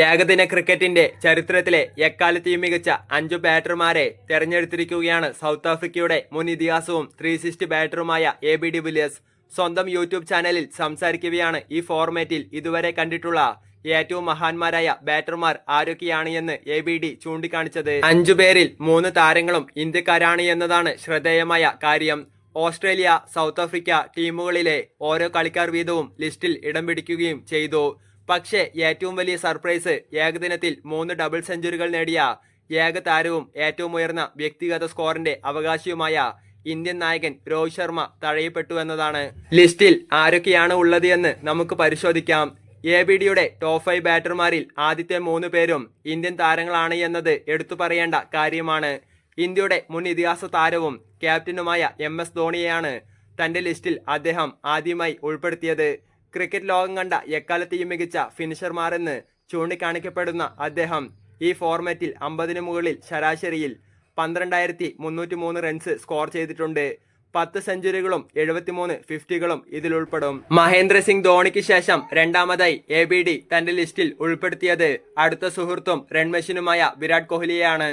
ഏകദിന ക്രിക്കറ്റിന്റെ ചരിത്രത്തിലെ എക്കാലത്തെയും മികച്ച അഞ്ചു ബാറ്റർമാരെ തെരഞ്ഞെടുത്തിരിക്കുകയാണ് സൗത്ത് ആഫ്രിക്കയുടെ മുൻ ഇതിഹാസവും ത്രീ സിക്സ്റ്റി ബാറ്ററുമായ എ ബി ഡി വില്യസ്. സ്വന്തം യൂട്യൂബ് ചാനലിൽ സംസാരിക്കുകയാണ് ഈ ഫോർമാറ്റിൽ ഇതുവരെ കണ്ടിട്ടുള്ള ഏറ്റവും മഹാന്മാരായ ബാറ്റർമാർ ആരൊക്കെയാണ് എന്ന് എ ബി ഡി ചൂണ്ടിക്കാണിച്ചത്. അഞ്ചു പേരിൽ മൂന്ന് താരങ്ങളും ഇന്ത്യക്കാരാണ് എന്നതാണ് ശ്രദ്ധേയമായ കാര്യം. ഓസ്ട്രേലിയ സൗത്ത് ആഫ്രിക്ക ടീമുകളിലെ ഓരോ കളിക്കാർ വീതവും ലിസ്റ്റിൽ ഇടം പിടിക്കുകയും ചെയ്തു. പക്ഷേ ഏറ്റവും വലിയ സർപ്രൈസ് ഏകദിനത്തിൽ മൂന്ന് ഡബിൾ സെഞ്ചുറികൾ നേടിയ ഏക താരവും ഏറ്റവും ഉയർന്ന വ്യക്തിഗത സ്കോറിന്റെ അവകാശിയുമായ ഇന്ത്യൻ നായകൻ രോഹിത് ശർമ്മ തഴയപ്പെട്ടു എന്നതാണ്. ലിസ്റ്റിൽ ആരൊക്കെയാണ് ഉള്ളത് എന്ന് നമുക്ക് പരിശോധിക്കാം. എ ബി ഡിയുടെ ടോപ്പ് ഫൈവ് ബാറ്റർമാരിൽ ആദ്യത്തെ മൂന്ന് പേരും ഇന്ത്യൻ താരങ്ങളാണ് എന്നത് എടുത്തു പറയേണ്ട കാര്യമാണ്. ഇന്ത്യയുടെ മുൻ ഇതിഹാസ താരവും ക്യാപ്റ്റനുമായ എം എസ് ധോണിയെയാണ് തന്റെ ലിസ്റ്റിൽ അദ്ദേഹം ആദ്യമായി ഉൾപ്പെടുത്തിയത്. ക്രിക്കറ്റ് ലോകം കണ്ട എക്കാലത്തെയും മികച്ച ഫിനിഷർമാരെന്ന് ചൂണ്ടിക്കാണിക്കപ്പെടുന്ന അദ്ദേഹം ഈ ഫോർമാറ്റിൽ അമ്പതിന് മുകളിൽ ശരാശരിയിൽ പന്ത്രണ്ടായിരത്തി മുന്നൂറ്റി മൂന്ന് റൺസ് സ്കോർ ചെയ്തിട്ടുണ്ട്. പത്ത് സെഞ്ചുറികളും എഴുപത്തിമൂന്ന് ഫിഫ്റ്റികളും ഇതിൽ ഉൾപ്പെടും മഹേന്ദ്ര സിംഗ് ധോണിക്ക് ശേഷം രണ്ടാമതായി എ ബി ഡി തന്റെ ലിസ്റ്റിൽ ഉൾപ്പെടുത്തിയത് അടുത്ത സുഹൃത്തും റൺമെഷീനുമായ വിരാട് കോഹ്ലിയെയാണ്.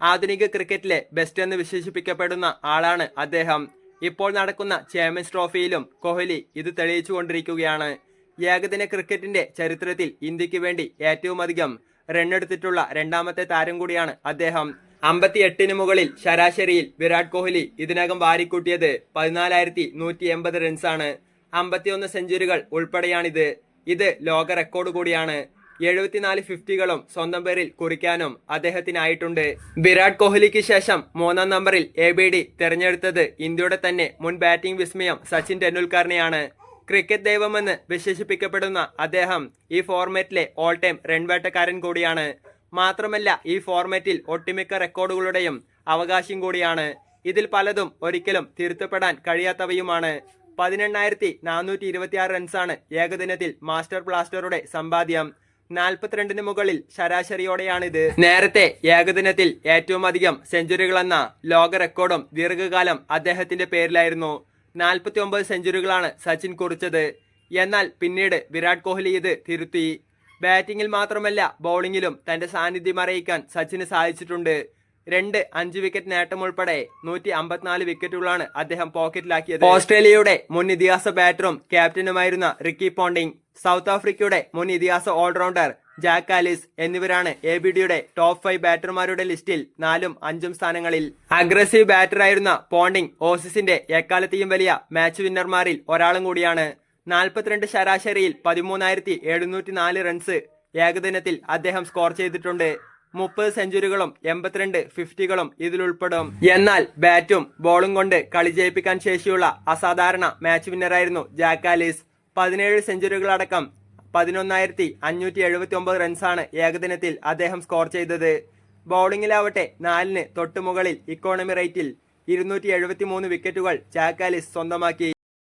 ആധുനിക ക്രിക്കറ്റിലെ ബെസ്റ്റ് എന്ന് വിശേഷിപ്പിക്കപ്പെടുന്ന ആളാണ് അദ്ദേഹം. ഇപ്പോൾ നടക്കുന്ന ചാമ്പ്യൻസ് ട്രോഫിയിലും കോഹ്ലി ഇത് തെളിയിച്ചുകൊണ്ടിരിക്കുകയാണ് ഏകദിന ക്രിക്കറ്റിന്റെ ചരിത്രത്തിൽ ഇന്ത്യയ്ക്ക് വേണ്ടി ഏറ്റവും അധികം റണ്ണെടുത്തിട്ടുള്ള രണ്ടാമത്തെ താരം കൂടിയാണ് അദ്ദേഹം. അമ്പത്തി എട്ടിന് മുകളിൽ ശരാശരിയിൽ വിരാട് കോഹ്ലി ഇതിനകം വാരിക്കൂട്ടിയത് പതിനാലായിരത്തി നൂറ്റി എൺപത് റൺസാണ് അമ്പത്തിയൊന്ന് സെഞ്ചുറികൾ ഉൾപ്പെടെയാണിത്. ഇത് ലോക റെക്കോർഡ് കൂടിയാണ്. എഴുപത്തിനാല് ഫിഫ്റ്റികളും സ്വന്തം പേരിൽ കുറിക്കാനും അദ്ദേഹത്തിനായിട്ടുണ്ട്. വിരാട് കോഹ്ലിക്ക് ശേഷം മൂന്നാം നമ്പറിൽ എ ബി ഡി തെരഞ്ഞെടുത്തത് ഇന്ത്യയുടെ തന്നെ മുൻ ബാറ്റിംഗ് വിസ്മയം സച്ചിൻ ടെണ്ടുൽക്കറിനെയാണ്. ക്രിക്കറ്റ് ദൈവമെന്ന് വിശേഷിപ്പിക്കപ്പെടുന്ന അദ്ദേഹം ഈ ഫോർമാറ്റിലെ ഓൾ ടൈം റൺവേട്ടക്കാരൻ കൂടിയാണ്. മാത്രമല്ല ഈ ഫോർമാറ്റിൽ ഒട്ടുമിക്ക റെക്കോർഡുകളുടെയും അവകാശം കൂടിയാണ്. ഇതിൽ പലതും ഒരിക്കലും തിരുത്തപ്പെടാൻ കഴിയാത്തവയുമാണ്. പതിനെണ്ണായിരത്തി നാനൂറ്റി ഇരുപത്തിയാറ് റൺസാണ് ഏകദിനത്തിൽ മാസ്റ്റർ ബ്ലാസ്റ്ററുടെ സമ്പാദ്യം. നാൽപ്പത്തിരണ്ടിന് മുകളിൽ ശരാശരിയോടെയാണിത്. നേരത്തെ ഏകദിനത്തിൽ ഏറ്റവും അധികം സെഞ്ചുറികളെന്ന ലോക റെക്കോർഡും ദീർഘകാലം അദ്ദേഹത്തിന്റെ പേരിലായിരുന്നു. നാൽപ്പത്തി ഒമ്പത് സെഞ്ചുറികളാണ് സച്ചിൻ കുറിച്ചത്. എന്നാൽ പിന്നീട് വിരാട് കോഹ്ലി ഇത് തിരുത്തി. ബാറ്റിംഗിൽ മാത്രമല്ല ബൗളിംഗിലും തന്റെ സാന്നിധ്യം അറിയിക്കാൻ സച്ചിന് സാധിച്ചിട്ടുണ്ട്. രണ്ട് അഞ്ച് വിക്കറ്റ് നേട്ടം ഉൾപ്പെടെ നൂറ്റി അമ്പത്തിനാല് വിക്കറ്റുകളാണ് അദ്ദേഹം പോക്കറ്റിലാക്കിയത്. ഓസ്ട്രേലിയയുടെ മുൻ ഇതിഹാസ ബാറ്ററും ക്യാപ്റ്റനുമായിരുന്ന റിക്കി പോണ്ടിംഗ് സൗത്ത് ആഫ്രിക്കയുടെ മുൻ ഇതിഹാസ ഓൾറൗണ്ടർ ജാക്ക് ആലിസ് എന്നിവരാണ് എ ബി ഡിയുടെ ടോപ്പ് ഫൈവ് ബാറ്റർമാരുടെ ലിസ്റ്റിൽ നാലും അഞ്ചും സ്ഥാനങ്ങളിൽ. അഗ്രസീവ് ബാറ്ററായിരുന്ന പോണ്ടിംഗ് ഓസീസിന്റെ എക്കാലത്തെയും വലിയ മാച്ച് വിന്നർമാരിൽ ഒരാളും കൂടിയാണ്. നാൽപ്പത്തിരണ്ട് ശരാശരിയിൽ പതിമൂന്നായിരത്തി എഴുന്നൂറ്റി നാല് റൺസ് ഏകദിനത്തിൽ അദ്ദേഹം സ്കോർ ചെയ്തിട്ടുണ്ട്. മുപ്പത് സെഞ്ചുറികളും എൺപത്തിരണ്ട് ഫിഫ്റ്റികളും ഇതിലുൾപ്പെടും. എന്നാൽ ബാറ്റും ബോളും കൊണ്ട് കളി ജയിപ്പിക്കാൻ ശേഷിയുള്ള അസാധാരണ മാച്ച് വിന്നറായിരുന്നു ജാക്ക് ആലിസ്. പതിനേഴ് സെഞ്ചുറികളടക്കം പതിനൊന്നായിരത്തി അഞ്ഞൂറ്റി എഴുപത്തി ഒമ്പത് റൺസാണ് ഏകദിനത്തിൽ അദ്ദേഹം സ്കോർ ചെയ്തത്. ബൗളിങ്ങിലാവട്ടെ നാലിന് തൊട്ടുമുകളിൽ ഇക്കോണമി റേറ്റിൽ ഇരുന്നൂറ്റി എഴുപത്തി മൂന്ന് വിക്കറ്റുകൾ ചാക്കാലിസ് സ്വന്തമാക്കി.